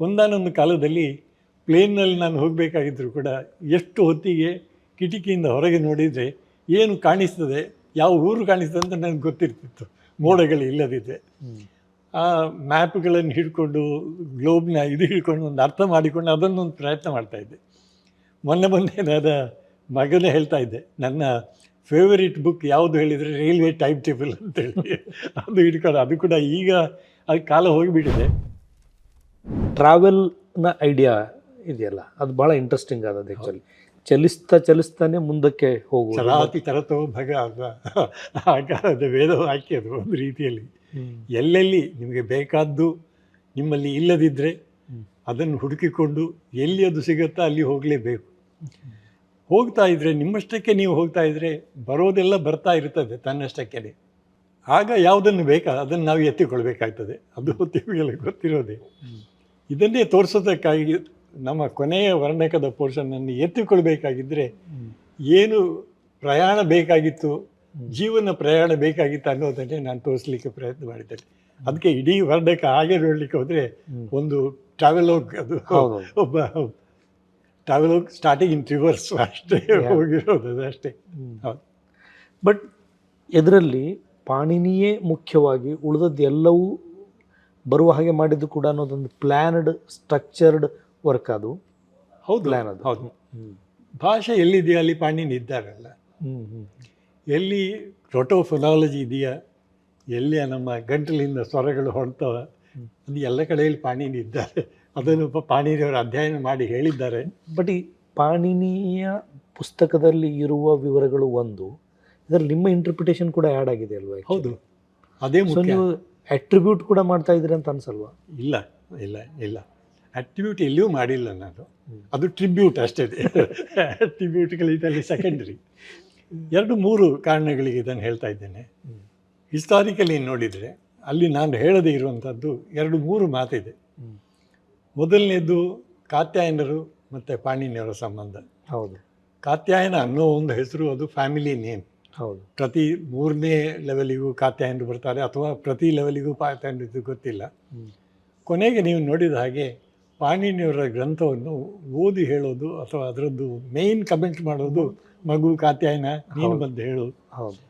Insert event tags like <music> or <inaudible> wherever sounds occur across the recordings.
ಒಂದಾನೊಂದು ಕಾಲದಲ್ಲಿ ಪ್ಲೇನ್ನಲ್ಲಿ ನಾನು ಹೋಗಬೇಕಾಗಿದ್ದರೂ ಕೂಡ ಎಷ್ಟು ಹೊತ್ತಿಗೆ ಕಿಟಕಿಯಿಂದ ಹೊರಗೆ ನೋಡಿದರೆ ಏನು ಕಾಣಿಸ್ತದೆ ಯಾವ ಊರು ಕಾಣಿಸ್ತದೆ ಅಂತ ನನಗೆ ಗೊತ್ತಿರ್ತಿತ್ತು. ಮೋಡಗಳು ಇಲ್ಲದಿದ್ದರೆ ಆ ಮ್ಯಾಪ್ಗಳನ್ನು ಹಿಡ್ಕೊಂಡು ಗ್ಲೋಬ್ನ ಇದು ಹಿಡ್ಕೊಂಡು ಒಂದು ಅರ್ಥ ಮಾಡಿಕೊಂಡು ಅದನ್ನೊಂದು ಪ್ರಯತ್ನ ಮಾಡ್ತಾಯಿದ್ದೆ ಮೊನ್ನೆ ಮೊನ್ನೆ ನನ್ನ ಮಗನೇ ಹೇಳ್ತಾ ಇದ್ದೆ ನನ್ನ ಫೇವರಿಟ್ ಬುಕ್ ಯಾವುದು ಹೇಳಿದರೆ ರೈಲ್ವೆ ಟೈಮ್ ಟೇಬಲ್ ಅಂತೇಳಿ. ಅದು ಹಿಡ್ಕೊಂಡು ಅದು ಕೂಡ ಈಗ ಅದು ಕಾಲ ಹೋಗಿಬಿಟ್ಟಿದೆ. ಟ್ರಾವೆಲ್ನ ಐಡಿಯಾ ಇದೆಯಲ್ಲ? ಅದು ಭಾಳ ಇಂಟ್ರೆಸ್ಟಿಂಗ್ ಆದದ್ದು ಆ್ಯಕ್ಚುಲಿ ಚಲಿಸ್ತಾ ಚಲಿಸ್ತಾನೆ ಮುಂದಕ್ಕೆ ಹೋಗುವ ಚರಾತಿ ತರತೋ ಭಗ ಅಂತ ಆ ಕಾಲದ ವೇದವಾಕ್ಯ ಅದು ಒಂದು ರೀತಿಯಲ್ಲಿ. ಎಲ್ಲೆಲ್ಲಿ ನಿಮಗೆ ಬೇಕಾದ್ದು ನಿಮ್ಮಲ್ಲಿ ಇಲ್ಲದಿದ್ದರೆ ಅದನ್ನು ಹುಡುಕಿಕೊಂಡು ಎಲ್ಲಿ ಅದು ಸಿಗುತ್ತಾ ಅಲ್ಲಿ ಹೋಗಲೇಬೇಕು. ಹೋಗ್ತಾ ಇದ್ದರೆ ನಿಮ್ಮಷ್ಟಕ್ಕೆ ನೀವು ಹೋಗ್ತಾ ಇದ್ದರೆ ಬರೋದೆಲ್ಲ ಬರ್ತಾ ಇರ್ತದೆ ತನ್ನಷ್ಟಕ್ಕೆ ಆಗ ಯಾವುದನ್ನು ಬೇಕಾ ಅದನ್ನು ನಾವು ಎತ್ತಿಕೊಳ್ಬೇಕಾಗ್ತದೆ ಅದು <laughs> ತಿಳಿಯಲು ಗೊತ್ತಿರೋದೇ. ಇದನ್ನೇ ತೋರಿಸೋದಕ್ಕಾಗಿ ನಮ್ಮ ಕೊನೆಯ ವರ್ಣಕದ ಪೋರ್ಷನನ್ನು ಎತ್ತಿಕೊಳ್ಬೇಕಾಗಿದ್ದರೆ ಏನು ಪ್ರಯಾಣ ಬೇಕಾಗಿತ್ತು ಜೀವನ ಪ್ರಯಾಣ ಬೇಕಾಗಿತ್ತು ಅನ್ನೋದನ್ನೇ ನಾನು ತೋರಿಸ್ಲಿಕ್ಕೆ ಪ್ರಯತ್ನ ಮಾಡಿದ್ದೇನೆ. ಅದಕ್ಕೆ ಇಡೀ ವರ್ಣಕ ಹಾಗೆ ನೋಡಲಿಕ್ಕೆ ಹೋದರೆ ಒಂದು ಟ್ರಾವೆಲೋಗ್ ಅದು. ಒಬ್ಬ ಟ್ರಾವೆಲೋಗ್ ಸ್ಟಾರ್ಟಿಂಗ್ ಇನ್ ರಿವರ್ಸ್ ಅಷ್ಟೇ ಹೋಗಿರೋದು ಅಷ್ಟೇ. ಹೌದು. ಬಟ್ ಇದರಲ್ಲಿ ಪಾಣಿನಿಯೇ ಮುಖ್ಯವಾಗಿ ಉಳಿದದ್ದು ಎಲ್ಲವೂ ಬರುವ ಹಾಗೆ ಮಾಡಿದ್ದು ಕೂಡ ಅನ್ನೋದೊಂದು ಪ್ಲ್ಯಾನ್ಡ್ ಸ್ಟ್ರಕ್ಚರ್ಡ್ ವರ್ಕ್ ಅದು. ಹೌದು ಪ್ಲ್ಯಾನ್ ಅದು. ಹೌದು. ಭಾಷೆ ಎಲ್ಲಿದೆಯಾ ಅಲ್ಲಿ ಪಾಣಿನಿ ಇದ್ದಾರಲ್ಲ. ಎಲ್ಲಿ ರೊಟೋಫೊನಾಲಜಿ ಇದೆಯಾ ಎಲ್ಲಿ ನಮ್ಮ ಗಂಟಲಿಂದ ಸ್ವರಗಳು ಹೊರಡ್ತವ ಅದು ಎಲ್ಲ ಕಡೆಯಲ್ಲಿ ಪಾಣಿನಿ ಇದ್ದಾರೆ. ಅದನ್ನು ಪಾಣಿನಿಯವರು ಅಧ್ಯಯನ ಮಾಡಿ ಹೇಳಿದ್ದಾರೆ. ಬಟ್ ಈ ಪಾಣಿನಿಯ ಪುಸ್ತಕದಲ್ಲಿ ಇರುವ ವಿವರಗಳು ಒಂದು. ಇದರಲ್ಲಿ ನಿಮ್ಮ ಇಂಟರ್ಪ್ರಿಟೇಷನ್ ಕೂಡ ಆ್ಯಡ್ ಆಗಿದೆ ಅಲ್ವಾ ಹೌದು. ಅದೇ ನೀವು ಅಟ್ರಿಬ್ಯೂಟ್ ಕೂಡ ಮಾಡ್ತಾ ಇದ್ರಿ ಅಂತ ಅನ್ಸಲ್ವಾ? ಇಲ್ಲ ಇಲ್ಲ ಇಲ್ಲ. ಅಟ್ರಿಬ್ಯೂಟ್ ಎಲ್ಲಿಯೂ ಮಾಡಿಲ್ಲ ನಾನು. ಅದು ಟ್ರಿಬ್ಯೂಟ್ ಅಷ್ಟೇ. ಅಟ್ರಿಬ್ಯೂಟ್ಗಳು ಇದರಲ್ಲಿ ಸೆಕೆಂಡ್ರಿ ಎರಡು ಮೂರು ಕಾರಣಗಳಿಗೆ ಇದನ್ನು ಹೇಳ್ತಾ ಇದ್ದೇನೆ. ಹಿಸ್ಟಾರಿಕಲಿ ನೋಡಿದರೆ ಅಲ್ಲಿ ನಾನು ಹೇಳದೇ ಇರುವಂಥದ್ದು ಎರಡು ಮೂರು ಮಾತಿದೆ. ಮೊದಲನೇದು ಕಾತ್ಯಾಯನರು ಮತ್ತು ಪಾಣಿನಿಯವರ ಸಂಬಂಧ. ಹೌದು. ಕಾತ್ಯಾಯನ ಅನ್ನೋ ಒಂದು ಹೆಸರು ಅದು ಫ್ಯಾಮಿಲಿ ನೇಮ್ ಹೌದು. ಪ್ರತಿ ಮೂರನೇ ಲೆವೆಲಿಗೂ ಕಾತ್ಯಾಯನರು ಬರ್ತಾರೆ ಅಥವಾ ಪ್ರತಿ ಲೆವೆಲಿಗೂ ಕಾತ್ಯಾಯನರು ಇದು ಗೊತ್ತಿಲ್ಲ. ಕೊನೆಗೆ ನೀವು ನೋಡಿದ ಹಾಗೆ ಪಾಣಿನಿಯವರ ಗ್ರಂಥವನ್ನು ಓದಿ ಹೇಳೋದು ಅಥವಾ ಅದರದ್ದು ಮೇಯ್ನ್ ಕಮೆಂಟ್ ಮಾಡೋದು ಮಗು ಕಾತ್ಯಾಯನ ನೀನು ಬಂದು ಹೇಳು. ಹೌದು.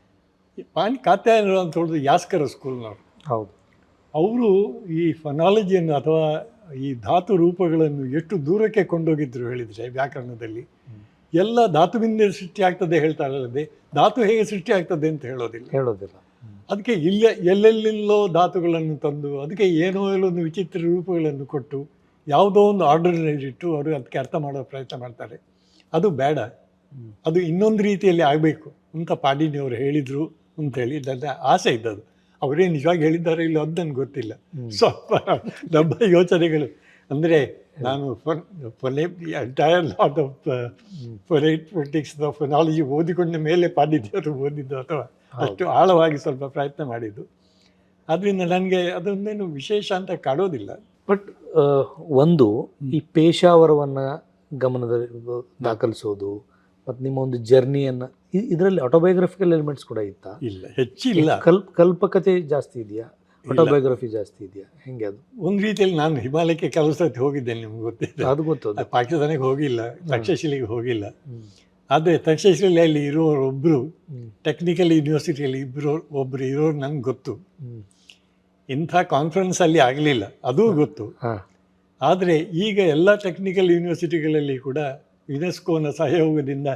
ಪಾಣಿ ಕಾತ್ಯಾಯನರು ಅಂತ ಹೇಳೋದು ಯಾಸ್ಕರ ಸ್ಕೂಲ್ನವರು ಹೌದು. ಅವರು ಈ ಫನಾಲಜಿಯನ್ನು ಅಥವಾ ಈ ಧಾತು ರೂಪಗಳನ್ನು ಎಷ್ಟು ದೂರಕ್ಕೆ ಕೊಂಡೋಗಿದ್ರು ಹೇಳಿದರೆ ವ್ಯಾಕರಣದಲ್ಲಿ? ಎಲ್ಲ ಧಾತುವಿಂದ ಸೃಷ್ಟಿ ಆಗ್ತದೆ ಹೇಳ್ತಾರಲ್ಲದೆ ಧಾತು ಹೇಗೆ ಸೃಷ್ಟಿ ಆಗ್ತದೆ ಅಂತ ಹೇಳೋದಿಲ್ಲ. ಹೇಳೋದಿಲ್ಲ. ಅದಕ್ಕೆ ಇಲ್ಲ ಎಲ್ಲೆಲ್ಲಿಲ್ಲೋ ಧಾತುಗಳನ್ನು ತಂದು ಅದಕ್ಕೆ ಏನೋ ಎಲ್ಲೊಂದು ವಿಚಿತ್ರ ರೂಪಗಳನ್ನು ಕೊಟ್ಟು ಯಾವುದೋ ಒಂದು ಆರ್ಡರ್ನಲ್ಲಿ ಇಟ್ಟು ಅವರು ಅದಕ್ಕೆ ಅರ್ಥ ಮಾಡೋ ಪ್ರಯತ್ನ ಮಾಡ್ತಾರೆ. ಅದು ಬೇಡ. ಅದು ಇನ್ನೊಂದು ರೀತಿಯಲ್ಲಿ ಆಗಬೇಕು ಅಂತ ಪಾಡಿನಿಯವರು ಹೇಳಿದರು ಅಂತೇಳಿ ನನ್ನ ಆಸೆ ಇದ್ದದು ಅವರೇ ನಿಜವಾಗಿ ಹೇಳಿದ್ದಾರೆ ಇಲ್ಲ ಅದು ನನಗೆ ಗೊತ್ತಿಲ್ಲ. ಸ್ವಲ್ಪ ನಮ್ಮ ಯೋಚನೆಗಳು. ಅಂದರೆ ನಾನು phone entire lot of phonetics phonology ಓದಿಕೊಂಡ ಮೇಲೆ ಪಾಂಡಿತ್ಯರು ಓದಿದ್ದು ಅಥವಾ ಅಷ್ಟು ಆಳವಾಗಿ ಸ್ವಲ್ಪ ಪ್ರಯತ್ನ ಮಾಡಿದ್ದು. ಆದ್ದರಿಂದ ನನಗೆ ಅದೊಂದೇನು ವಿಶೇಷ ಅಂತ ಕಾಡೋದಿಲ್ಲ ಬಟ್ ಒಂದು ಈ ಪೇಶಾವರವನ್ನು ಗಮನದಲ್ಲಿ ದಾಖಲಿಸೋದು ಮತ್ತು ನಿಮ್ಮ ಒಂದು ಜರ್ನಿಯನ್ನು ಇದರಲ್ಲಿ ಆಟೋಬಯೋಗ್ರಫಿಕಲ್ ಎಲಿಮೆಂಟ್ಸ್ ಕೂಡ ಇತ್ತಾ? ಇಲ್ಲ ಹೆಚ್ಚಿಲ್ಲ. ಕಲ್ ಕಲ್ಪಕತೆ ಜಾಸ್ತಿ ಇದೆಯಾ? ಆಟೋಬಯೋಗ್ರಫಿ ಜಾಸ್ತಿ ಇದೆಯಾ? ಹೆಂಗೆ ಅದು? ಒಂದು ರೀತಿಯಲ್ಲಿ ನಾನು ಹಿಮಾಲಯಕ್ಕೆ ಕೆಲವು ಸತಿ ಹೋಗಿದ್ದೇನೆ ನಿಮ್ಗೆ ಗೊತ್ತಿದೆ ಅದು ಗೊತ್ತು ಪಾಕಿಸ್ತಾನಕ್ಕೆ ಹೋಗಿಲ್ಲ ತಕ್ಷಶಿಲಿಗೆ ಹೋಗಿಲ್ಲ. ಆದರೆ ತಕ್ಷಶಿಲೆಯಲ್ಲಿ ಇರೋರೊಬ್ಬರು ಟೆಕ್ನಿಕಲ್ ಯೂನಿವರ್ಸಿಟಿಯಲ್ಲಿ ಇಬ್ಬರು ಒಬ್ಬರು ಇರೋರು ನಂಗೆ ಗೊತ್ತು. ಇಂಥ ಕಾನ್ಫರೆನ್ಸಲ್ಲಿ ಆಗಲಿಲ್ಲ ಅದೂ ಗೊತ್ತು. ಆದರೆ ಈಗ ಎಲ್ಲ ಟೆಕ್ನಿಕಲ್ ಯೂನಿವರ್ಸಿಟಿಗಳಲ್ಲಿ ಕೂಡ ಯುನೆಸ್ಕೋನ ಸಹಯೋಗದಿಂದ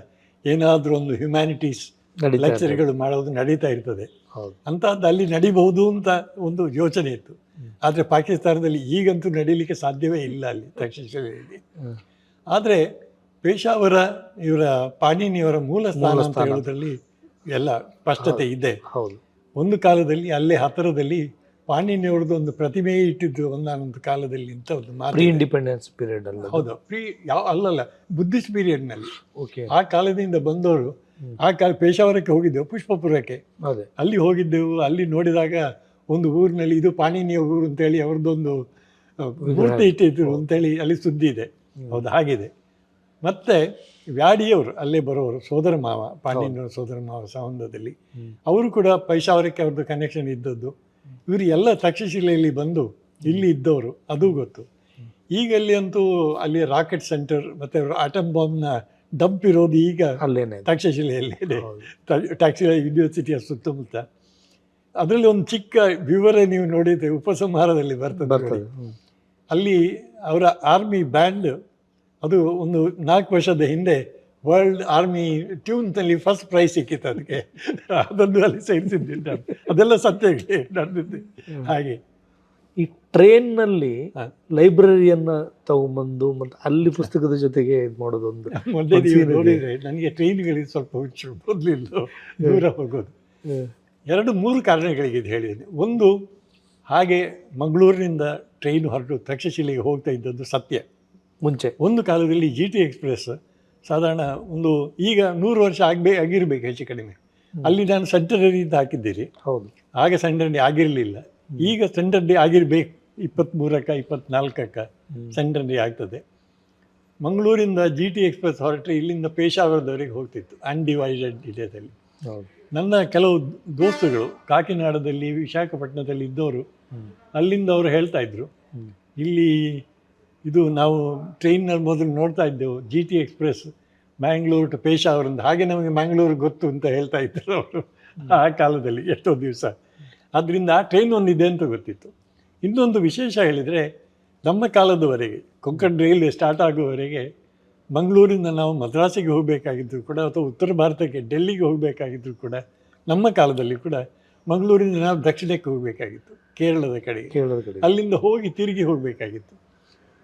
ಏನಾದರೂ ಒಂದು ಹ್ಯುಮ್ಯಾನಿಟೀಸ್ ಲೆಕ್ಚರ್ಗಳು ಮಾಡೋದು ನಡೀತಾ ಇರ್ತದೆ. ಹೌದು. ಅಂಥದ್ದು ಅಲ್ಲಿ ನಡಿಬಹುದು ಅಂತ ಒಂದು ಯೋಚನೆ ಇತ್ತು. ಆದರೆ ಪಾಕಿಸ್ತಾನದಲ್ಲಿ ಈಗಂತೂ ನಡೀಲಿಕ್ಕೆ ಸಾಧ್ಯವೇ ಇಲ್ಲ ಅಲ್ಲಿ ತಕ್ಷಶಿಲೆಯಲ್ಲಿ. ಆದರೆ ಪೇಶಾವರ ಇವರ ಪಾಣಿನಿಯವರ ಮೂಲ ಸ್ಥಾನ ಅಂತ ಹೇಳೋದ್ರಲ್ಲಿ ಎಲ್ಲ ಸ್ಪಷ್ಟತೆ ಇದೆ. ಹೌದು. ಒಂದು ಕಾಲದಲ್ಲಿ ಅಲ್ಲೇ ಹತ್ತಿರದಲ್ಲಿ ಪಾಣಿನಿಯವ್ರದ್ದು ಒಂದು ಪ್ರತಿಮೆಯೇ ಇಟ್ಟಿದ್ದು ಒಂದಾನೊಂದು ಕಾಲದಲ್ಲಿ ಅಂತ ಒಂದು ಪ್ರೀ ಇಂಡಿಪೆಂಡೆನ್ಸ್ ಪೀರಿಯಡ್ ಅಲ್ಲ ಹೌದು. ಪ್ರೀ ಯಾವ ಅಲ್ಲಲ್ಲ ಬುದ್ಧಿಸ್ಟ್ ಪೀರಿಯಡ್ನಲ್ಲಿ ಓಕೆ ಆ ಕಾಲದಿಂದ ಬಂದವರು ಆ ಕಾಲ ಪೇಶಾವರಕ್ಕೆ ಹೋಗಿದ್ದೆವು ಪುಷ್ಪಪುರಕ್ಕೆ. ಅದೇ. ಅಲ್ಲಿ ಹೋಗಿದ್ದೆವು ಅಲ್ಲಿ ನೋಡಿದಾಗ ಒಂದು ಊರಿನಲ್ಲಿ ಇದು ಪಾಣಿನಿಯ ಊರು ಅಂತೇಳಿ ಅವ್ರದ್ದೊಂದು ಮೂರ್ತಿ ಇಟ್ಟಿದ್ರು ಅಂತೇಳಿ ಅಲ್ಲಿ ಸುದ್ದಿ ಇದೆ. ಹೌದು ಹಾಗಿದೆ. ಮತ್ತೆ ವ್ಯಾಡಿಯವರು ಅಲ್ಲೇ ಬರೋರು ಸೋದರ ಮಾವ ಪಾಣಿನ ಸೋದರ ಮಾವ ಸಂಬಂಧದಲ್ಲಿ ಅವರು ಕೂಡ ಪೈಶಾವರಕ್ಕೆ ಅವ್ರದ್ದು ಕನೆಕ್ಷನ್ ಇದ್ದದ್ದು. ಇವರು ಎಲ್ಲ ತಕ್ಷಶಿಲೆಯಲ್ಲಿ ಬಂದು ಇಲ್ಲಿ ಇದ್ದವರು ಅದು ಗೊತ್ತು. ಈಗ ಅಲ್ಲಿ ಅಂತೂ ಅಲ್ಲಿ ರಾಕೆಟ್ ಸೆಂಟರ್ ಮತ್ತು ಆಟಮ್ ಬಾಂಬ್ನ ಡಂಪ್ ಇರೋದು ಈಗ ಅಲ್ಲೇನೆ ಇದೆ. ತಕ್ಷಶಿಲೆಯಲ್ಲಿ ಇದೆ. ಹೌದು. ಟ್ಯಾಕ್ಸಿಲ ಯೂನಿವರ್ಸಿಟಿಯ ಸುತ್ತಮುತ್ತ. ಅದರಲ್ಲಿ ಒಂದು ಚಿಕ್ಕ ವಿವರ ನೀವು ನೋಡಿದ್ರೆ ಉಪಸಂಹಾರದಲ್ಲಿ ಬರ್ತದೆ ಬರ್ತದೆ ಅಲ್ಲಿ ಅವರ ಆರ್ಮಿ ಬ್ಯಾಂಡ್ ಅದು ಒಂದು ನಾಲ್ಕು ವರ್ಷದ ಹಿಂದೆ ವರ್ಲ್ಡ್ ಆರ್ಮಿ ಟ್ಯೂನ್ನಲ್ಲಿ ಫಸ್ಟ್ ಪ್ರೈಸ್ ಸಿಕ್ಕಿತ್ತು ಅದಕ್ಕೆ. ಅದನ್ನು ಅಲ್ಲಿ ಸೇರಿಸಿದ್ದೆ ಅದೆಲ್ಲ ಸತ್ಯ ನಡೆದಿದ್ದೆ. ಹಾಗೆ. ಈ ಟ್ರೈನ್ನಲ್ಲಿ. ಲೈಬ್ರರಿಯನ್ನ ತಗೊಂಬಂದು ಮತ್ತೆ ಅಲ್ಲಿ ಪುಸ್ತಕದ ಜೊತೆಗೆ ಇದು ಮಾಡೋದೊಂದು ನೋಡಿದರೆ ನನಗೆ ಟ್ರೈನ್ಗಳಿಗೆ ಸ್ವಲ್ಪ ಹುಚ್ಚು ದೂರ ಹೋಗೋದು. ಎರಡು ಮೂರು ಕಾರಣಗಳಿಗೆ ಇದು ಹೇಳಿದೆ ಒಂದು ಹಾಗೆ ಮಂಗಳೂರಿನಿಂದ ಟ್ರೈನ್ ಹೊರಟು ತಕ್ಷಶಿಲೆಗೆ ಹೋಗ್ತಾ ಇದ್ದದ್ದು ಸತ್ಯ. ಮುಂಚೆ. ಒಂದು ಕಾಲದಲ್ಲಿ ಜಿ ಟಿ ಎಕ್ಸ್ಪ್ರೆಸ್ ಸಾಧಾರಣ ಒಂದು ಈಗ ನೂರು ವರ್ಷ ಆಗಬೇ ಆಗಿರಬೇಕು ಹೆಚ್ಚು ಕಡಿಮೆ. ಅಲ್ಲಿ ನಾನು ಸೆಂಟರರಿ ಅಂತ ಹಾಕಿದ್ದೀರಿ. ಹೌದು. ಆಗ ಸೆಂಟರ್ ಡೇ ಆಗಿರಲಿಲ್ಲ. ಈಗ ಸೆಂಟರ್ ಡೇ ಆಗಿರಬೇಕು. ಇಪ್ಪತ್ತ್ಮೂರಕ್ಕ ಇಪ್ಪತ್ನಾಲ್ಕಕ್ಕ ಸೆಂಟರ್ ಡೇ ಆಗ್ತದೆ. ಮಂಗಳೂರಿಂದ ಜಿ ಟಿ ಎಕ್ಸ್ಪ್ರೆಸ್ ಹೊರಟ್ರೆ ಇಲ್ಲಿಂದ ಪೇಶಾವರದವರೆಗೆ ಹೋಗ್ತಿತ್ತು ಅನ್ಡಿವೈಡೆಡ್ ಇಂಡಿಯಾದಲ್ಲಿ ಹೌದು. ನನ್ನ ಕೆಲವು ದೋಸ್ತುಗಳು ಕಾಕಿನಾಡದಲ್ಲಿ ವಿಶಾಖಪಟ್ಟಣದಲ್ಲಿ ಇದ್ದವರು ಅಲ್ಲಿಂದ ಅವರು ಹೇಳ್ತಾ ಇದ್ರು ಇಲ್ಲಿ ಇದು ನಾವು ಟ್ರೈನ್ನಲ್ಲಿ ಮೊದಲು ನೋಡ್ತಾ ಇದ್ದೆವು G T express Mangalore to ಪೇಶಾವರಿಂದ ಹಾಗೆ ನಮಗೆ ಮ್ಯಾಂಗ್ಳೂರು ಗೊತ್ತು ಅಂತ ಹೇಳ್ತಾ ಇದ್ದರು ಅವರು. ಆ ಕಾಲದಲ್ಲಿ ಎಷ್ಟೋ ದಿವಸ. ಆದ್ದರಿಂದ ಆ ಟ್ರೈನ್ ಒಂದಿದೆ ಅಂತ ಗೊತ್ತಿತ್ತು. ಇನ್ನೊಂದು ವಿಶೇಷ ಹೇಳಿದರೆ ನಮ್ಮ ಕಾಲದವರೆಗೆ ಕೊಂಕಣ್ ರೈಲ್ವೆ ಸ್ಟಾರ್ಟ್ ಆಗುವವರೆಗೆ ಮಂಗಳೂರಿಂದ ನಾವು ಮದ್ರಾಸಿಗೆ ಹೋಗಬೇಕಾಗಿದ್ದರು ಕೂಡ ಅಥವಾ ಉತ್ತರ ಭಾರತಕ್ಕೆ ಡೆಲ್ಲಿಗೆ ಹೋಗಬೇಕಾಗಿದ್ದರೂ ಕೂಡ ನಮ್ಮ ಕಾಲದಲ್ಲಿ ಕೂಡ ಮಂಗಳೂರಿಂದ ನಾವು ದಕ್ಷಿಣಕ್ಕೆ ಹೋಗಬೇಕಾಗಿತ್ತು ಕೇರಳದ ಕಡೆಗೆ. ಕೇರಳದ ಕಡೆ ಅಲ್ಲಿಂದ ಹೋಗಿ ತಿರುಗಿ ಹೋಗಬೇಕಾಗಿತ್ತು.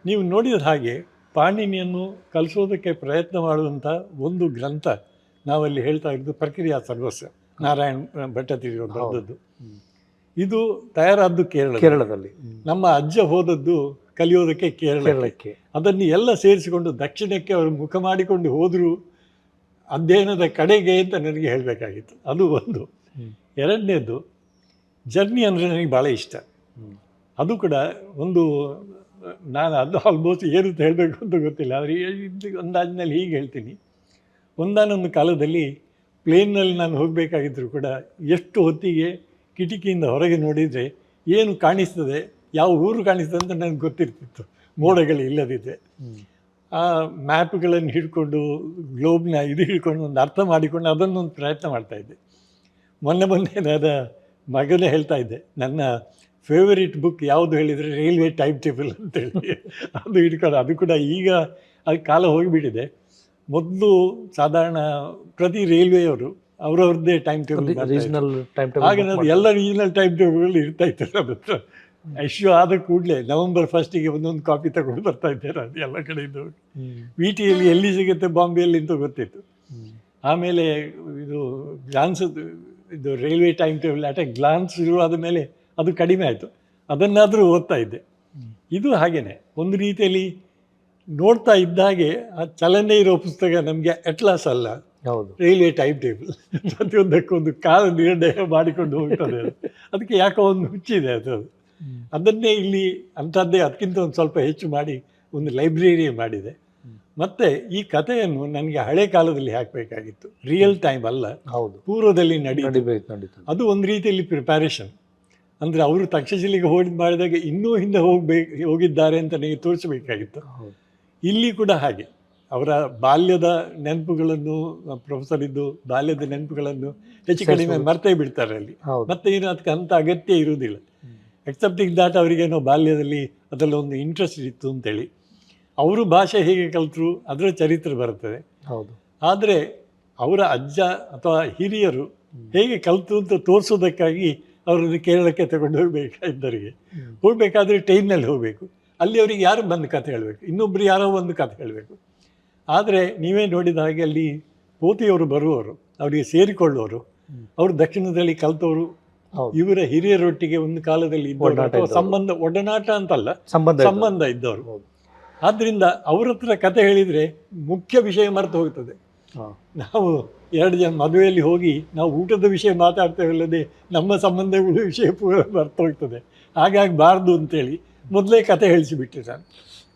ನೀವು ನೋಡಿದ ಹಾಗೆ ಪಾಣಿನಿಯನ್ನು ಕಲಿಸೋದಕ್ಕೆ ಪ್ರಯತ್ನ ಮಾಡುವಂಥ ಒಂದು ಗ್ರಂಥ ನಾವಲ್ಲಿ ಹೇಳ್ತಾ ಇದ್ದು ಪ್ರಕ್ರಿಯಾ ಸರ್ವಸ್ವ ನಾರಾಯಣ ಭಟ್ಟತಿರಿಯವರು ಬರೆದದ್ದು ಇದು ತಯಾರಾದ್ದು ಕೇರಳ ಕೇರಳದಲ್ಲಿ. ನಮ್ಮ ಅಜ್ಜ ಹೋದದ್ದು ಕಲಿಯೋದಕ್ಕೆ ಕೇರಳಕ್ಕೆ. ಅದನ್ನು ಎಲ್ಲ ಸೇರಿಸಿಕೊಂಡು ದಕ್ಷಿಣಕ್ಕೆ ಅವರು ಮುಖ ಮಾಡಿಕೊಂಡು ಹೋದರೂ ಅಧ್ಯಯನದ ಕಡೆಗೆ ಅಂತ ನನಗೆ ಹೇಳಬೇಕಾಗಿತ್ತು. ಅದು ಒಂದು. ಎರಡನೇದು ಜರ್ನಿ ಅಂದರೆ ನನಗೆ ಭಾಳ ಇಷ್ಟ. ಅದು ಕೂಡ ಒಂದು ನಾನು ಅದು ಆಲ್ಮೋಸ್ಟ್ ಏನು ಅಂತ ಹೇಳಬೇಕು ಅಂತ ಗೊತ್ತಿಲ್ಲ. ಆದರೆ ಅಂದಾಜಿನಲ್ಲಿ ಹೀಗೆ ಹೇಳ್ತೀನಿ. ಒಂದಾನೊಂದು ಕಾಲದಲ್ಲಿ ಪ್ಲೇನ್ನಲ್ಲಿ ನಾನು ಹೋಗಬೇಕಾಗಿದ್ದರೂ ಕೂಡ ಎಷ್ಟು ಹೊತ್ತಿಗೆ ಕಿಟಕಿಯಿಂದ ಹೊರಗೆ ನೋಡಿದರೆ ಏನು ಕಾಣಿಸ್ತದೆ ಯಾವ ಊರು ಕಾಣಿಸ್ತದೆ ಅಂತ ನನಗೆ ಗೊತ್ತಿರ್ತಿತ್ತು. ಮೋಡಗಳು ಇಲ್ಲದಿದ್ದೆ ಆ ಮ್ಯಾಪ್ಗಳನ್ನು ಹಿಡ್ಕೊಂಡು ಗ್ಲೋಬ್ನ ಇದು ಹಿಡ್ಕೊಂಡು ಒಂದು ಅರ್ಥ ಮಾಡಿಕೊಂಡು ಅದನ್ನೊಂದು ಪ್ರಯತ್ನ ಮಾಡ್ತಾಯಿದ್ದೆ ಮೊನ್ನೆ ಮೊನ್ನೆ ನನ್ನ ಮಗನೇ ಹೇಳ್ತಾ ಇದ್ದೆ ನನ್ನ ಫೇವರಿಟ್ ಬುಕ್ ಯಾವುದು ಹೇಳಿದರೆ ರೈಲ್ವೆ ಟೈಮ್ ಟೇಬಲ್ ಅಂತೇಳಿ. ಅದು ಹಿಡ್ಕೊಂಡು ಅದು ಕೂಡ ಈಗ ಅದು ಕಾಲ ಹೋಗಿಬಿಟ್ಟಿದೆ. ಮೊದಲು ಸಾಧಾರಣ ಪ್ರತಿ ರೈಲ್ವೆಯವರು ಅವರವ್ರದ್ದೇ ಟೈಮ್ ಟೇಬಲ್ ರೀಜನಲ್ ಟೈಮ್ ಆಗ ನಾನು ಎಲ್ಲ ರೀಜನಲ್ ಟೈಮ್ ಟೇಬಲ್ಗಳು ಇರ್ತಾ ಇತ್ತು ನಮ್ಮ ಹತ್ರ. ಇಶ್ಯೂ ಆದ ಕೂಡಲೇ ನವೆಂಬರ್ ಫಸ್ಟಿಗೆ ಒಂದೊಂದು ಕಾಪಿ ತಗೊಂಡು ಬರ್ತಾ ಇದ್ದೆ ನಾನು ಎಲ್ಲ ಇದ್ದು. ವಿ ಟಿಯಲ್ಲಿ ಎಲ್ಲಿ ಸಿಗುತ್ತೆ ಬಾಂಬೆಯಲ್ಲಿ ಅಂತ ಗೊತ್ತಿತ್ತು. ಆಮೇಲೆ ಇದು ಗ್ಲಾನ್ಸ್ ಇದು railway time table at a glance ಇರುವಾದ ಮೇಲೆ ಅದು ಕಡಿಮೆ ಆಯಿತು. ಅದನ್ನಾದರೂ ಓದ್ತಾ ಇದ್ದೆ. ಇದು ಹಾಗೇನೆ. ಒಂದು ರೀತಿಯಲ್ಲಿ ನೋಡ್ತಾ ಇದ್ದ ಹಾಗೆ ಆ ಚಲನೆ ಇರೋ ಪುಸ್ತಕ ನಮಗೆ ಅಟ್ಲಾಸ್ ಅಲ್ಲ. ರೈಲ್ವೆ ಟೈಮ್ ಟೇಬಲ್ ಪ್ರತಿಯೊಂದಕ್ಕೊಂದು ಕಾಲ ನಿರ್ಣಯ ಮಾಡಿಕೊಂಡು ಹೋಗ್ತದೆ ಅದು. ಅದಕ್ಕೆ ಯಾಕೋ ಒಂದು ಹುಚ್ಚಿದೆ ಅದು. ಅದನ್ನೇ ಇಲ್ಲಿ ಅಂಥದ್ದೇ ಅದಕ್ಕಿಂತ ಒಂದು ಸ್ವಲ್ಪ ಹೆಚ್ಚು ಮಾಡಿ ಒಂದು ಲೈಬ್ರರಿ ಮಾಡಿದೆ. ಮತ್ತೆ ಈ ಕಥೆಯನ್ನು ನನಗೆ ಹಳೆ ಕಾಲದಲ್ಲಿ ಹಾಕಬೇಕಾಗಿತ್ತು. ರಿಯಲ್ ಟೈಮ್ ಅಲ್ಲ. ಹೌದು. ಪೂರ್ವದಲ್ಲಿ ನಡಿ ನಡಿಬೇಕು ನಡೀತದೆ. ಅದು ಒಂದು ರೀತಿಯಲ್ಲಿ ಪ್ರಿಪ್ಯಾರೇಷನ್ ಅಂದರೆ ಅವರು ತಕ್ಷಶಿಲೆಗೆ ಹೋಗಿ ಮಾಡಿದಾಗ ಇನ್ನೂ ಹಿಂದೆ ಹೋಗ್ಬೇಕು ಹೋಗಿದ್ದಾರೆ ಅಂತ ನನಗೆ ತೋರಿಸಬೇಕಾಗಿತ್ತು ಇಲ್ಲಿ ಕೂಡ ಹಾಗೆ. ಅವರ ಬಾಲ್ಯದ ನೆನಪುಗಳನ್ನು ಪ್ರೊಫೆಸರ್ ಇದ್ದು ಬಾಲ್ಯದ ನೆನಪುಗಳನ್ನು ಹೆಚ್ಚು ಕಡಿಮೆ ಮರ್ತೇ ಬಿಡ್ತಾರೆ ಅಲ್ಲಿ. ಮತ್ತೆ ಏನು ಅದಕ್ಕೆ ಅಂತ ಅಗತ್ಯ ಇರುವುದಿಲ್ಲ. ಎಕ್ಸೆಪ್ಟಿಂಗ್ ದಾಟ್ ಅವರಿಗೇನೋ ಬಾಲ್ಯದಲ್ಲಿ ಅದರಲ್ಲಿ ಒಂದು ಇಂಟ್ರೆಸ್ಟ್ ಇತ್ತು ಅಂತೇಳಿ. ಅವರು ಭಾಷೆ ಹೇಗೆ ಕಲಿತರು ಅದರ ಚರಿತ್ರೆ ಬರ್ತದೆ ಹೌದು. ಆದರೆ ಅವರ ಅಜ್ಜ ಅಥವಾ ಹಿರಿಯರು ಹೇಗೆ ಕಲಿತು ಅಂತ ತೋರಿಸೋದಕ್ಕಾಗಿ ಅವರನ್ನು ಕೇರಳಕ್ಕೆ ತಗೊಂಡು ಹೋಗಬೇಕಾದ್ದವರಿಗೆ ಹೋಗಬೇಕಾದ್ರೆ ಟ್ರೈನ್ನಲ್ಲಿ ಹೋಗಬೇಕು. ಅಲ್ಲಿ ಅವರಿಗೆ ಯಾರು ಬಂದು ಕಥೆ ಹೇಳಬೇಕು? ಇನ್ನೊಬ್ಬರು ಯಾರೋ ಒಂದು ಕಥೆ ಹೇಳಬೇಕು. ಆದರೆ ನೀವೇ ನೋಡಿದ ಹಾಗೆ ಅಲ್ಲಿ ಪೋತಿಯವರು ಬರುವವರು ಅವರಿಗೆ ಸೇರಿಕೊಳ್ಳುವರು ಅವರು ದಕ್ಷಿಣದಲ್ಲಿ ಕಲಿತವರು ಇವರ ಹಿರಿಯರೊಟ್ಟಿಗೆ ಒಂದು ಕಾಲದಲ್ಲಿ ಇದ್ದವರು. ಸಂಬಂಧ ಒಡನಾಟ ಅಂತಲ್ಲ ಸಂಬಂಧ ಸಂಬಂಧ ಇದ್ದವರು. ಆದ್ರಿಂದ ಆದ್ದರಿಂದ ಅವ್ರ ಹತ್ರ ಕತೆ ಹೇಳಿದರೆ ಮುಖ್ಯ ವಿಷಯ ಮರೆತು ಹೋಗ್ತದೆ. ನಾವು ಎರಡು ಜನ ಮದುವೆಯಲ್ಲಿ ಹೋಗಿ ನಾವು ಊಟದ ವಿಷಯ ಮಾತಾಡ್ತೇವಲ್ಲದೆ ನಮ್ಮ ಸಂಬಂಧಗಳು ವಿಷಯ ಪೂರ ಮರ್ತು ಹೋಗ್ತದೆ. ಹಾಗಾಗಬಾರ್ದು ಅಂತೇಳಿ ಮೊದಲೇ ಕತೆ ಹೇಳಿಸಿಬಿಟ್ಟೆ ನಾನು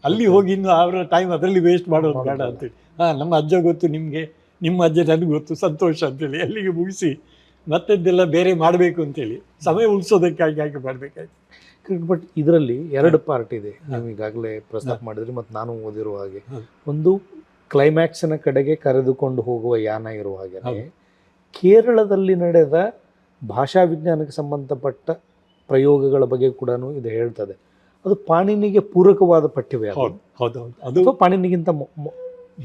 ಅಲ್ಲಿ ಹೋಗಿ ಇನ್ನು ಅವರ ಟೈಮ್ ಅದರಲ್ಲಿ ವೇಸ್ಟ್ ಮಾಡೋದು ಬೇಡ ಅಂತೇಳಿ ಹಾಂ ನಮ್ಮ ಅಜ್ಜ ಗೊತ್ತು ನಿಮಗೆ ನಿಮ್ಮ ಅಜ್ಜ ನನಗೆ ಗೊತ್ತು ಸಂತೋಷ ಅಂತೇಳಿ ಅಲ್ಲಿಗೆ ಮುಗಿಸಿ ಮತ್ತದ್ದೆಲ್ಲ ಬೇರೆ ಮಾಡಬೇಕು ಅಂತೇಳಿ. ಸಮಯ ಉಳಿಸೋದಕ್ಕಾಗಿ ಹಾಗೆ ಮಾಡಬೇಕಾಯ್ತು. ಬಟ್ ಇದರಲ್ಲಿ ಎರಡು ಪಾರ್ಟ್ ಇದೆ. ನೀವು ಈಗಾಗಲೇ ಪ್ರಸ್ತಾಪ ಮಾಡಿದ್ರಿ ಮತ್ತು ನಾನು ಓದಿರುವ ಹಾಗೆ. ಒಂದು ಕ್ಲೈಮ್ಯಾಕ್ಸಿನ ಕಡೆಗೆ ಕರೆದುಕೊಂಡು ಹೋಗುವ ಯಾನ ಇರುವ ಹಾಗೆ ಕೇರಳದಲ್ಲಿ ನಡೆದ ಭಾಷಾ ವಿಜ್ಞಾನಕ್ಕೆ ಸಂಬಂಧಪಟ್ಟ ಪ್ರಯೋಗಗಳ ಬಗ್ಗೆ ಕೂಡ ಇದು ಹೇಳ್ತದೆ. ಅದು ಪಾಣಿನಿಗೆ ಪೂರಕವಾದ ಪಠ್ಯವೇ ಹೌದು ಹೌದು ಅದು ಪಾಣಿನಿಗಿಂತ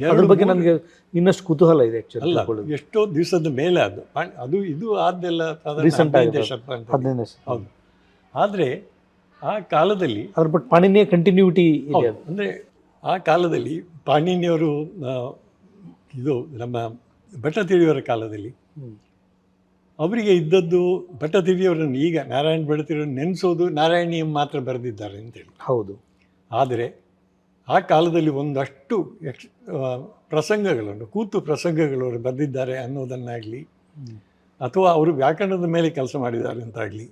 ಅದ್ರ ಬಗ್ಗೆ ನನಗೆ ಇನ್ನಷ್ಟು ಕುತೂಹಲ ಇದೆ ಆಕ್ಚುಲಿ ಎಷ್ಟೋ ದಿವಸದ ಮೇಲೆ ಅದು. ಅದು ಇದು ಆದ್ದೆಲ್ಲ ರೀಸೆಂಟ್. ಹೌದು. ಆದರೆ ಆ ಕಾಲದಲ್ಲಿ ಅದ್ರ ಬಟ್ ಪಾಣಿನಿಯ ಕಂಟಿನ್ಯೂಟಿ ಅಂದ್ರೆ ಆ ಕಾಲದಲ್ಲಿ ಪಾಣಿನಿಯವರು ಇದು ನಮ್ಮ ಭಟ್ಟತಿರಿಯವರ ಕಾಲದಲ್ಲಿ ಹ್ಮ್. ಅವರಿಗೆ ಇದ್ದದ್ದು ಭಟ್ಟದಿವಿಯವರನ್ನು ಈಗ ನಾರಾಯಣ ಭಟ್ಟತಿರಿಯವರು ನೆನೆಸೋದು ನಾರಾಯಣಿಯಂ ಮಾತ್ರ ಬರೆದಿದ್ದಾರೆ ಅಂತೇಳಿ ಹೌದು ಆದರೆ ಆ ಕಾಲದಲ್ಲಿ ಒಂದಷ್ಟು ಯಕ್ಷ ಪ್ರಸಂಗಗಳನ್ನು ಕೂತು ಪ್ರಸಂಗಗಳು ಬರೆದಿದ್ದಾರೆ ಅನ್ನೋದನ್ನಾಗಲಿ. ಅಥವಾ ಅವರು ವ್ಯಾಕರಣದ ಮೇಲೆ ಕೆಲಸ ಮಾಡಿದ್ದಾರೆ ಅಂತಾಗಲಿ.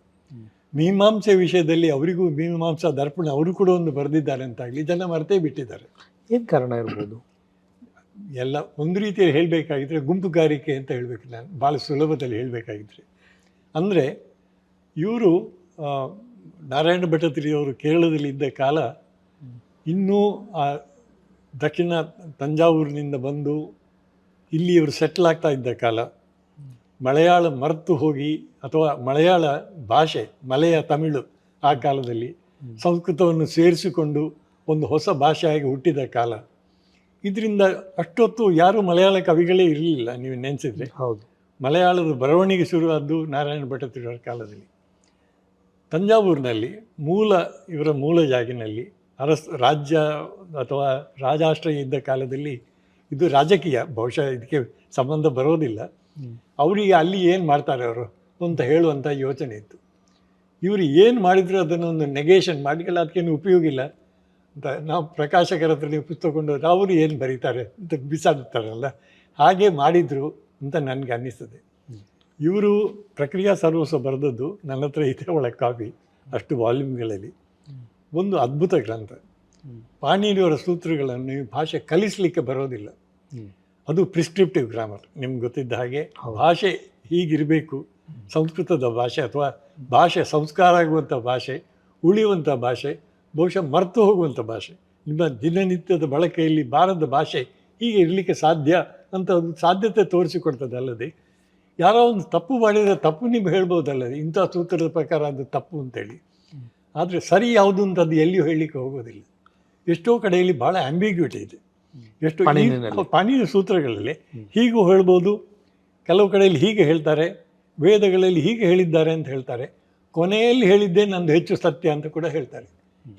ಮೀಮಾಂಸೆ ವಿಷಯದಲ್ಲಿ ಅವರಿಗೂ ಮೀಮಾಂಸಾ ದರ್ಪಣ ಅವರು ಕೂಡ ಒಂದು ಬರೆದಿದ್ದಾರೆ ಅಂತಾಗಲಿ ಜನ ಮರೆತೇ ಬಿಟ್ಟಿದ್ದಾರೆ ಏನು ಕಾರಣ ಇರ್ಬೋದು ಎಲ್ಲ ಒಂದು ರೀತಿಯಲ್ಲಿ ಹೇಳಬೇಕಾಗಿದ್ರೆ ಗುಂಪುಗಾರಿಕೆ ಅಂತ ಹೇಳಬೇಕು ನಾನು ಭಾಳ ಸುಲಭದಲ್ಲಿ ಹೇಳಬೇಕಾಗಿದ್ರೆ. ಅಂದರೆ ಇವರು ನಾರಾಯಣ ಭಟ್ಟತಿರಿಯವರು ಕೇರಳದಲ್ಲಿ ಇದ್ದ ಕಾಲ ಇನ್ನೂ ಆ ದಕ್ಷಿಣ ತಂಜಾವೂರಿನಿಂದ ಬಂದು ಇಲ್ಲಿ ಇವರು ಸೆಟ್ಲ್ ಆಗ್ತಾ ಇದ್ದ ಕಾಲ. ಮಲಯಾಳ ಮರೆತು ಹೋಗಿ ಅಥವಾ ಮಲಯಾಳ ಭಾಷೆ ಮಲೆಯ ತಮಿಳು ಆ ಕಾಲದಲ್ಲಿ ಸಂಸ್ಕೃತವನ್ನು ಸೇರಿಸಿಕೊಂಡು ಒಂದು ಹೊಸ ಭಾಷೆಯಾಗಿ ಹುಟ್ಟಿದ ಕಾಲ. ಇದರಿಂದ ಅಷ್ಟೊತ್ತು ಯಾರು ಮಲಯಾಳ ಕವಿಗಳೇ ಇರಲಿಲ್ಲ ನೀವು ನೆನೆಸಿದ್ರೆ. ಹೌದು. ಮಲಯಾಳದ ಬರವಣಿಗೆ ಶುರುವಾದ್ದು ನಾರಾಯಣ ಭಟ್ಟತಿರಿಯವರ ಕಾಲದಲ್ಲಿ. ತಂಜಾವೂರಿನಲ್ಲಿ ಮೂಲ ಇವರ ಮೂಲ ಜಾಗಿನಲ್ಲಿ ಅರಸ್ ರಾಜ್ಯ ಅಥವಾ ರಾಜಾಶ್ರಯ ಇದ್ದ ಕಾಲದಲ್ಲಿ ಇದು ರಾಜಕೀಯ ಬಹುಶಃ ಇದಕ್ಕೆ ಸಂಬಂಧ ಬರೋದಿಲ್ಲ. ಅವರಿಗೆ ಅಲ್ಲಿ ಏನು ಮಾಡ್ತಾರೆ ಅವರು ಅಂತ ಹೇಳುವಂಥ ಯೋಚನೆ ಇತ್ತು. ಇವರು ಏನು ಮಾಡಿದ್ರು ಅದನ್ನು ಒಂದು ನೆಗೇಷನ್ ಮಾಡಿಲ್ಲ ಅದಕ್ಕೇನು ಉಪಯೋಗ ಇಲ್ಲ. ಅಂತ. ನಾವು ಪ್ರಕಾಶಕರ ಹತ್ರ ನೀವು ಪುಸ್ತಕ ಅವರು ಏನು ಬರೀತಾರೆ ಅಂತ ಬಿಸಾಡುತ್ತಾರಲ್ಲ ಹಾಗೆ ಮಾಡಿದರು ಅಂತ ನನಗೆ ಅನ್ನಿಸ್ತದೆ. ಇವರು ಪ್ರಕ್ರಿಯಾ ಸರ್ವಸ ಬರೆದದ್ದು ನನ್ನ ಹತ್ರ ಇದೆ ಒಳ ಕಾಪಿ ಅಷ್ಟು ವಾಲ್ಯೂಮ್ಗಳಲ್ಲಿ. ಒಂದು ಅದ್ಭುತ ಗ್ರಂಥ. ಪಾಣಿಯವರ ಪಾಣಿನಿಯವರ ಸೂತ್ರಗಳನ್ನು ನೀವು ಭಾಷೆ ಕಲಿಸಲಿಕ್ಕೆ ಬರೋದಿಲ್ಲ. ಅದು ಪ್ರಿಸ್ಕ್ರಿಪ್ಟಿವ್ ಗ್ರಾಮರ್ ನಿಮ್ಗೆ ಗೊತ್ತಿದ್ದ ಹಾಗೆ. ಭಾಷೆ ಹೀಗಿರಬೇಕು. ಸಂಸ್ಕೃತದ ಭಾಷೆ ಅಥವಾ ಭಾಷೆ ಸಂಸ್ಕಾರ ಆಗುವಂಥ ಭಾಷೆ ಉಳಿಯುವಂಥ ಭಾಷೆ ಬಹುಶಃ ಮರೆತು ಹೋಗುವಂಥ ಭಾಷೆ. ನಿಮ್ಮ ದಿನನಿತ್ಯದ ಬಳಕೆಯಲ್ಲಿ ಬಾರದ ಭಾಷೆ ಹೀಗೆ ಇರಲಿಕ್ಕೆ ಸಾಧ್ಯ ಅಂತ ಒಂದು ಸಾಧ್ಯತೆ ತೋರಿಸಿಕೊಡ್ತದೆ ಅಲ್ಲದೆ ಯಾರೋ ಒಂದು ತಪ್ಪು ಮಾಡಿದರೆ ತಪ್ಪು ನೀವು ಹೇಳ್ಬೋದಲ್ಲದೆ ಇಂಥ ಸೂತ್ರದ ಪ್ರಕಾರ ಅದು ತಪ್ಪು ಅಂತೇಳಿ. ಆದರೆ ಸರಿ ಯಾವುದು ಅಂತ ಅದು ಎಲ್ಲಿಯೂ ಹೇಳಲಿಕ್ಕೆ ಹೋಗೋದಿಲ್ಲ. ಎಷ್ಟೋ ಕಡೆಯಲ್ಲಿ ಭಾಳ ಆಂಬಿಗ್ಯೂಟಿ ಇದೆ. ಎಷ್ಟು ಪಾಣಿಯ ಸೂತ್ರಗಳಲ್ಲಿ ಹೀಗೂ ಹೇಳ್ಬೋದು ಕೆಲವು ಕಡೆಯಲ್ಲಿ ಹೀಗೆ ಹೇಳ್ತಾರೆ ವೇದಗಳಲ್ಲಿ ಹೀಗೆ ಹೇಳಿದ್ದಾರೆ ಅಂತ ಹೇಳ್ತಾರೆ. ಕೊನೆಯಲ್ಲಿ ಹೇಳಿದ್ದೇ ನಂದು ಹೆಚ್ಚು ಸತ್ಯ ಅಂತ ಕೂಡ ಹೇಳ್ತಾರೆ.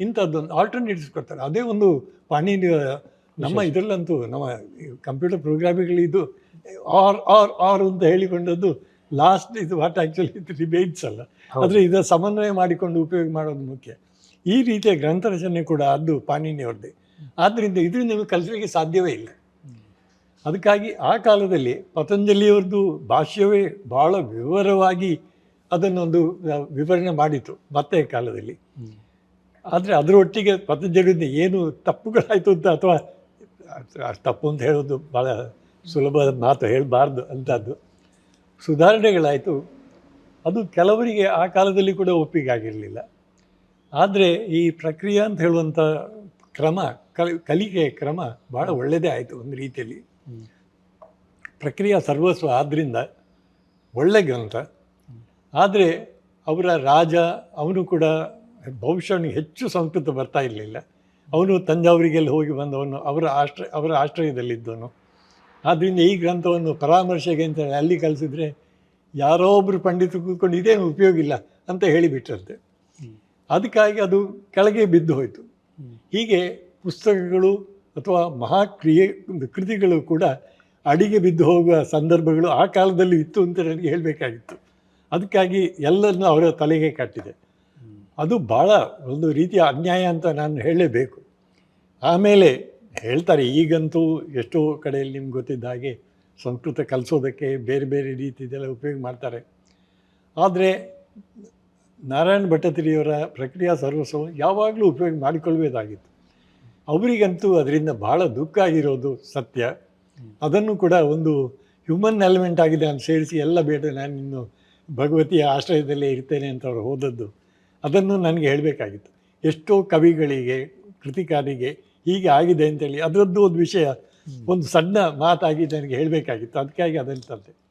ಇಂಥದ್ದೊಂದು ಆಲ್ಟರ್ನೇಟಿವ್ಸ್ ಕೊಡ್ತಾರೆ. ಅದೇ ಒಂದು ಪಾಣಿ ನಮ್ಮ ಇದರಲ್ಲಂತೂ ನಮ್ಮ ಕಂಪ್ಯೂಟರ್ ಪ್ರೋಗ್ರಾಮಿಗಳಿದು ಆರ್ ಆರ್ ಆರ್ ಅಂತ ಹೇಳಿಕೊಂಡದ್ದು ಲಾಸ್ಟ್ ಇದು ವಾಟ್ ಆ್ಯಕ್ಚುಲಿ ಇದು ರಿಬೇಟ್ಸ್ ಅಲ್ಲ ಆದರೆ ಇದರ ಸಮನ್ವಯ ಮಾಡಿಕೊಂಡು ಉಪಯೋಗ ಮಾಡೋದು ಮುಖ್ಯ. ಈ ರೀತಿಯ ಗ್ರಂಥ ರಚನೆ ಕೂಡ ಅದು ಪಾಣಿನಿಯವ್ರದ್ದೇ ಆದ್ದರಿಂದ ಇದರಿಂದ ನೀವು ಕಲಿಸಲಿಕ್ಕೆ ಸಾಧ್ಯವೇ ಇಲ್ಲ. ಅದಕ್ಕಾಗಿ ಆ ಕಾಲದಲ್ಲಿ ಪತಂಜಲಿಯವ್ರದ್ದು ಭಾಷ್ಯವೇ ಭಾಳ ವಿವರವಾಗಿ ಅದನ್ನೊಂದು ವಿವರಣೆ ಮಾಡಿತು ಮತ್ತೆ ಕಾಲದಲ್ಲಿ. ಆದರೆ ಅದರೊಟ್ಟಿಗೆ ಪತಂಜಲಿಯಿಂದ ಏನು ತಪ್ಪುಗಳಾಯಿತು ಅಂತ ಅಥವಾ ತಪ್ಪು ಅಂತ ಹೇಳೋದು ಭಾಳ ಸುಲಭದ ಮಾತು ಹೇಳಬಾರ್ದು ಅಂಥದ್ದು ಸುಧಾರಣೆಗಳಾಯಿತು. ಅದು ಕೆಲವರಿಗೆ ಆ ಕಾಲದಲ್ಲಿ ಕೂಡ ಒಪ್ಪಿಗೆ ಆಗಿರಲಿಲ್ಲ. ಆದರೆ ಈ ಪ್ರಕ್ರಿಯೆ ಅಂತ ಹೇಳುವಂಥ ಕ್ರಮ ಕಲಿಕೆ ಕ್ರಮ ಭಾಳ ಒಳ್ಳೆಯದೇ ಆಯಿತು ಒಂದು ರೀತಿಯಲ್ಲಿ. ಪ್ರಕ್ರಿಯೆ ಸರ್ವಸ್ವ ಆದ್ದರಿಂದ ಒಳ್ಳೆ ಗ್ರಂಥ ಆದರೆ ಅವರ ರಾಜ, ಅವನು ಕೂಡ ಬಹುಶಃ ಹೆಚ್ಚು ಸಂಸ್ಕೃತ ಬರ್ತಾ ಇರಲಿಲ್ಲ. ಅವನು ತಂಜಾವೂರಿಗೆಲ್ಲ ಹೋಗಿ ಬಂದವನು, ಅವರ ಆಶ್ರಯ, ಅವರ ಆಶ್ರಯದಲ್ಲಿದ್ದವನು. ಆದ್ದರಿಂದ ಈ ಗ್ರಂಥವನ್ನು ಪರಾಮರ್ಶೆಗೆ ಅಂತ ಹೇಳಿ ಅಲ್ಲಿ ಕಲಿಸಿದ್ರೆ ಯಾರೋ ಒಬ್ಬರು ಪಂಡಿತ ಕೂತ್ಕೊಂಡು ಇದೇನು ಉಪಯೋಗ ಇಲ್ಲ ಅಂತ ಹೇಳಿಬಿಟ್ರಂತೆ ಅದಕ್ಕಾಗಿ ಅದು ಕೆಳಗೆ ಬಿದ್ದು ಹೋಯಿತು. ಹೀಗೆ ಪುಸ್ತಕಗಳು ಅಥವಾ ಮಹಾಕ್ರಿಯೆ, ಕೃತಿಗಳು ಕೂಡ ಅಡಿಗೆ ಬಿದ್ದು ಹೋಗುವ ಸಂದರ್ಭಗಳು ಆ ಕಾಲದಲ್ಲಿ ಇತ್ತು ಅಂತ ನನಗೆ ಹೇಳಬೇಕಾಗಿತ್ತು. ಅದಕ್ಕಾಗಿ ಎಲ್ಲರನ್ನೂ ಅವರ ತಲೆಗೆ ಕಟ್ಟಿದೆ. ಅದು ಭಾಳ ಒಂದು ರೀತಿಯ ಅನ್ಯಾಯ ಅಂತ ನಾನು ಹೇಳಲೇಬೇಕು. ಆಮೇಲೆ ಹೇಳ್ತಾರೆ, ಈಗಂತೂ ಎಷ್ಟೋ ಕಡೆಯಲ್ಲಿ ನಿಮ್ಗೆ ಗೊತ್ತಿದ್ದ ಹಾಗೆ ಸಂಸ್ಕೃತ ಕಲಿಸೋದಕ್ಕೆ ಬೇರೆ ಬೇರೆ ರೀತಿದೆಲ್ಲ ಉಪಯೋಗ ಮಾಡ್ತಾರೆ. ಆದರೆ ನಾರಾಯಣ ಭಟ್ಟತಿರಿಯವರ ಪ್ರಕ್ರಿಯಾ ಸರ್ವಸ್ವ ಯಾವಾಗಲೂ ಉಪಯೋಗ ಮಾಡಿಕೊಳ್ಬೇಕಾಗಿತ್ತು ಅವರಿಗಂತೂ ಅದರಿಂದ ಭಾಳ ದುಃಖ ಆಗಿರೋದು ಸತ್ಯ. ಅದನ್ನು ಕೂಡ ಒಂದು ಹ್ಯೂಮನ್ ಎಲಿಮೆಂಟ್ ಆಗಿದೆ ಅಂತ ಸೇರಿಸಿ ಎಲ್ಲ ಬೇಡ ನಾನು ಇನ್ನು ಭಗವತಿಯ ಆಶ್ರಯದಲ್ಲೇ ಇರ್ತೇನೆ ಅಂತ ಅವರು ಹೋದದ್ದು. ಅದನ್ನು ನನಗೆ ಹೇಳಬೇಕಾಗಿತ್ತು. ಎಷ್ಟೋ ಕವಿಗಳಿಗೆ ಕೃತಿಕಾರಿಗೆ ಹೀಗೆ ಆಗಿದೆ ಅಂತೇಳಿ ಅದರದ್ದು ಒಂದು ವಿಷಯ ಒಂದು ಸಣ್ಣ ಮಾತಾಗಿ ನನಗೆ ಹೇಳಬೇಕಾಗಿತ್ತು. ಅದಕ್ಕಾಗಿ ಅದನ್ನು ತಂದೆ.